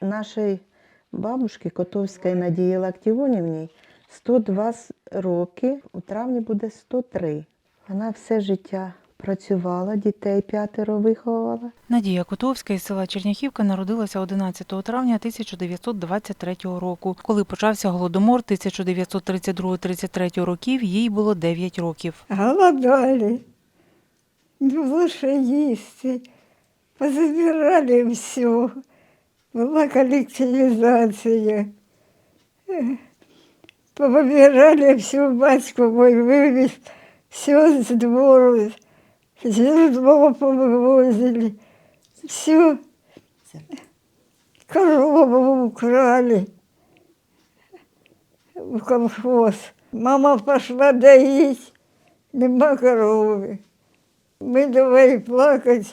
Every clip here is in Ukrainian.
Нашій бабушці Котовській Надії Лактіонівні 102 роки, у травні буде 103. Вона все життя працювала, дітей п'ятеро виховувала. Надія Котовська із села Черняхівка народилася 11 травня 1923 року. Коли почався голодомор 1932-33 років, їй було 9 років. Голодали. Не було що їсти. Позабирали все. Була колективізація. Е, Повибирали все, батько мой вивіз, все з двору, з двору повивозили. Все. Корову украли в колхоз. Мама пошла доить, нема корови. Ми давай плакати,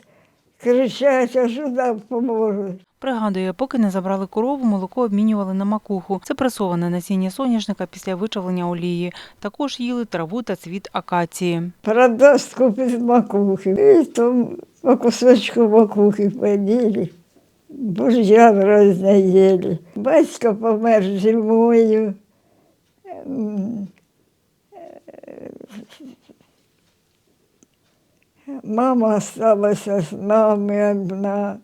кричати, а що нам поможе. Пригадує, поки не забрали корову, молоко обмінювали на макуху. Це пресоване насіння соняшника після вичавлення олії. Також їли траву та цвіт акації. Продаст купить макухи. І то по кусочку макухи поїли. Бур'ян разне їли. Батько помер зимою. М, е, Мама осталася з нами одна.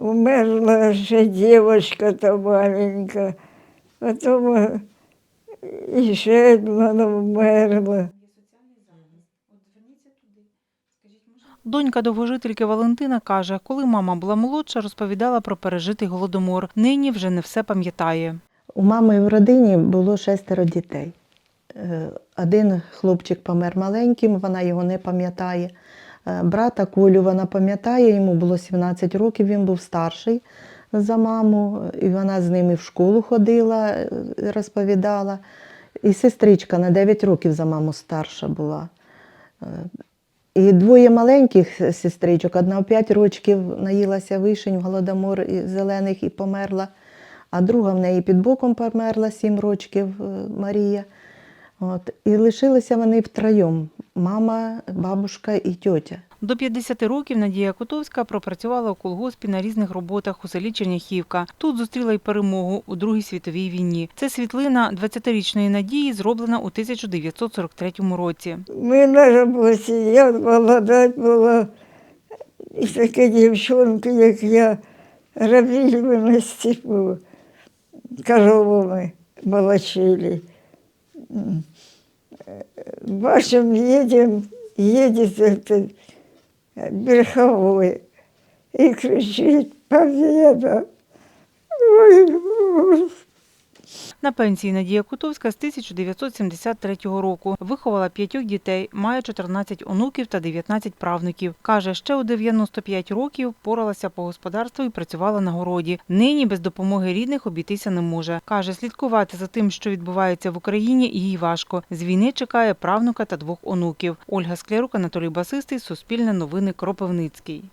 Умерла ще дівчинка та маленька. Потім і ще одна вмерла. Донька довгожительки Валентина каже, коли мама була молодша, розповідала про пережитий голодомор. Нині вже не все пам'ятає. У мами в родині було шестеро дітей. Е, Один хлопчик помер маленьким, вона його не пам'ятає. Е, Брата Колю вона пам'ятає, йому було 17 років, він був старший за маму, і вона з ними в школу ходила, е, розповідала. І сестричка на 9 років за маму старша була. Е, І двоє маленьких сестричок, одна в 5 років наїлася вишень в голодомор зелених і померла, а друга в неї під боком померла 7 років Марія. От. І лишилися вони втроєм мама, бабушка і тьотя. До 50 років Надія Котовська пропрацювала у колгоспі на різних роботах у селі Черняхівка. Тут зустріла й перемогу у Другій світовій війні. Це світлина 20-річної Надії, зроблена у 1943 році. Ми на роботі, я молода була, і такі дівчинки, як я, робили ми на степу, коровами молочили. М. едем, їде этот верховой і кричить «Победа!» Ой. На пенсії Надія Котовська з 1973 року виховала п'ятьох дітей, має 14 онуків та 19 правнуків. Каже, ще у 95 років поралася по господарству і працювала на городі. Нині без допомоги рідних обійтися не може. Каже, слідкувати за тим, що відбувається в Україні, їй важко. З війни чекає правнука та двох онуків. Ольга Склярук, Анатолій Басистий, Суспільне новини, Кропивницький.